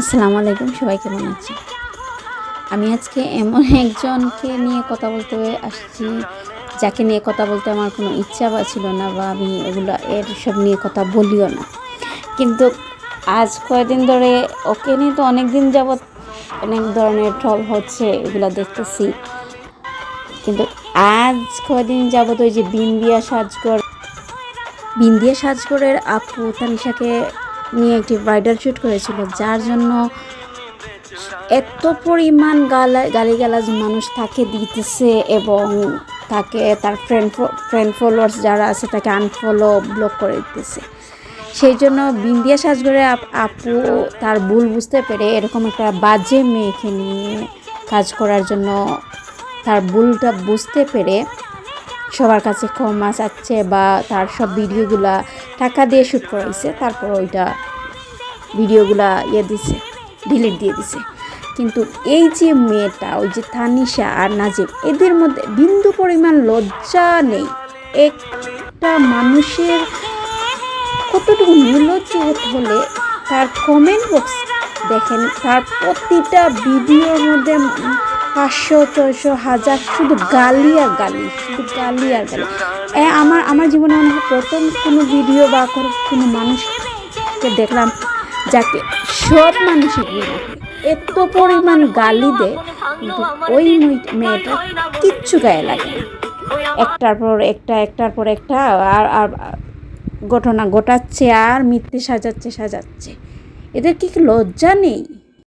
আসসালামু আলাইকুম, সবাই কেমন আছেন? আমি আজকে এমন একজনকে নিয়ে কথা বলতে আসছি, যাকে নিয়ে কথা বলতে আমার কোনো ইচ্ছা বা ছিল না বা আমি এগুলো এর সব নিয়ে কথা বলিও না। কিন্তু আজ কয়েকদিন ধরে ওকে নিয়ে তো অনেক দিন যাবৎ অনেক ধরনের ট্রল হচ্ছে, এগুলো দেখতেছি। কিন্তু আজ কয়েকদিন যাবৎ ওই যে বিন্দিয়া সাজগর, বিন্দিয়া সাজগরের আপু তানিশাকে নিয়ে একটি ব্রাইডাল শ্যুট করেছিল, যার জন্য এত পরিমাণ গালা গালিগালাজ মানুষ তাকে দিতেছে এবং তাকে তার ফ্রেন্ড ফ্রেন্ড ফলোয়ার্স যারা আছে তাকে আনফলো ব্লক করে দিতেছে। সেই জন্য বিন্দিয়া সাজগরে আপ- তার ভুল বুঝতে পেরে এরকম একটা বাজে মেয়েকে নিয়ে কাজ করার জন্য তার ভুলটা বুঝতে পেরে সবার কাছে ক্ষমা চাচ্ছে বা তার সব ভিডিওগুলা টাকা দিয়ে শ্যুট করাইছে, তারপর ওইটা ভিডিওগুলা ইয়ে দিছে ডিলিট দিয়ে দিছে। কিন্তু এই যে মেয়েটা, ওই যে তানিশা আর নাজিব, এদের মধ্যে বিন্দু পরিমাণ লজ্জা নেই। একটা মানুষের কতটুকু নির্লজ্জ হতে হলে তার কমেন্ট বক্স দেখেন, তার প্রতিটা ভিডিওর মধ্যে পাঁচশো, ছয়শো, হাজার, শুধু গালি আর গালি, শুধু গালি। আর গালি আমার আমার জীবনে মনে হয় প্রথম কোনো ভিডিও বা কোনো- মানুষকে দেখলাম যাকে সব মানুষই এত পরিমাণ গালি দেয়, কিন্তু ওই মেয়েটা কিচ্ছু গায়ে লাগে না। একটার পর একটা, একটার পর একটা, আর আর, ঘটনা ঘটাচ্ছে, আর মিথ্যে সাজাচ্ছে সাজাচ্ছে। এদের কি লজ্জা নেই?